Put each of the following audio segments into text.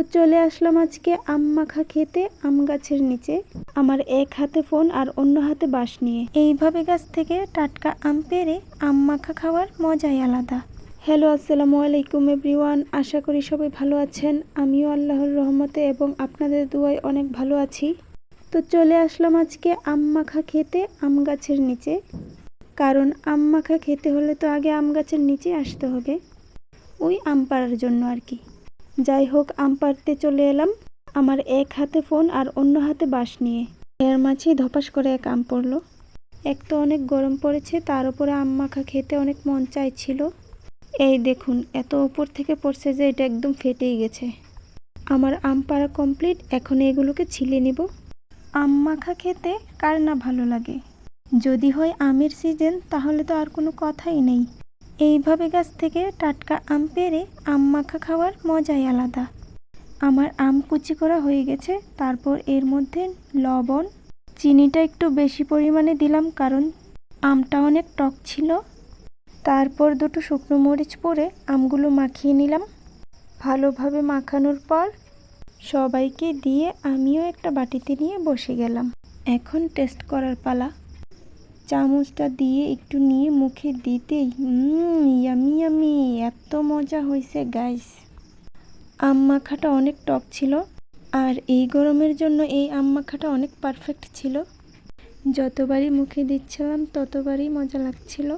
তো চলে আসলাম আজকে আম মাখা খেতে, আম গাছের নিচে। আমার এক হাতে ফোন আর অন্য হাতে বাঁশ নিয়ে। এইভাবে গাছ থেকে টাটকা আম পেরে আম মাখা খাওয়ার মজাই আলাদা। হ্যালো, আসসালামু আলাইকুম এভরিওয়ান। আশা করি সবাই ভালো আছেন। আমিও আল্লাহর রহমতে এবং আপনাদের দুয়ায় অনেক ভালো আছি। তো চলে আসলাম আজকে আম মাখা খেতে, আম গাছের নিচে। কারণ আম মাখা খেতে হলে তো আগে আম গাছের নিচে আসতে হবে। ওই আম পাড়ার জন্য আর কি। যাই হোক, আম পাড়তে চলে এলাম। আমার এক হাতে ফোন আর অন্য হাতে বাঁশ নিয়ে। এর মাঝেই ধপাস করে এক আম পড়ল। এক তো অনেক গরম পড়েছে, তার উপরে আম মাখা খেতে অনেক মন চাইছিল। এই দেখুন, এত উপর থেকে পড়ছে যে এটা একদম ফেটেই গেছে। আমার আম পাড়া কমপ্লিট, এখন এগুলোকে ছিলে নিব। আম মাখা খেতে কার না ভালো লাগে? যদি হয় আমের সিজন তাহলে তো আর কোনো কথাই নেই। এইভাবে গাছ থেকে টাটকা আম পেরে আম মাখা খাওয়ার মজাই আলাদা। আমার আম কুচি করা হয়ে গেছে, তারপর এর মধ্যে লবণ, চিনিটা একটু বেশি পরিমাণে দিলাম কারণ আমটা অনেক টক ছিল। তারপর দুটো শুকনো মরিচ পরে আমগুলো মাখিয়ে নিলাম। ভালোভাবে মাখানোর পর সবাইকে দিয়ে আমিও একটা বাটিতে নিয়ে বসে গেলাম। এখন টেস্ট করার পালা। চামচটা দিয়ে একটু নিয়ে মুখে দিতেই ইয়ামি ইয়ামি এত মজা হয়েছে গাইস আম মাখাটা অনেক টক ছিল, আর এই গরমের জন্য এই আম মাখাটা অনেক পারফেক্ট ছিল। যতবারই মুখে দিচ্ছিলাম, ততবারই মজা লাগছিল।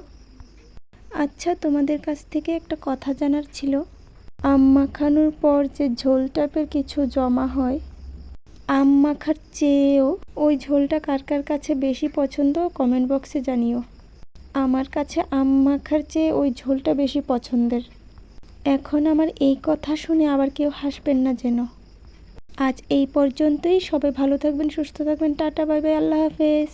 আচ্ছা তোমাদের কাছ থেকে একটা কথা জানার ছিল। আম মাখানোর পর যে ঝোল টাইপের কিছু জমা হয় আম মাখার চেয়েও ওই ঝোলটা কার কার কাছে বেশি পছন্দ কমেন্ট বক্সে জানিও। আমার কাছে আম মাখার চেয়ে ওই ঝোলটা বেশি পছন্দের। এখন আমার এই কথা শুনে আবার কেউ হাসবেন না যেন। আজ এই পর্যন্তই, সবাই ভালো থাকবেন, সুস্থ থাকবেন, টাটা, বাই বাই, আল্লাহ হাফেজ।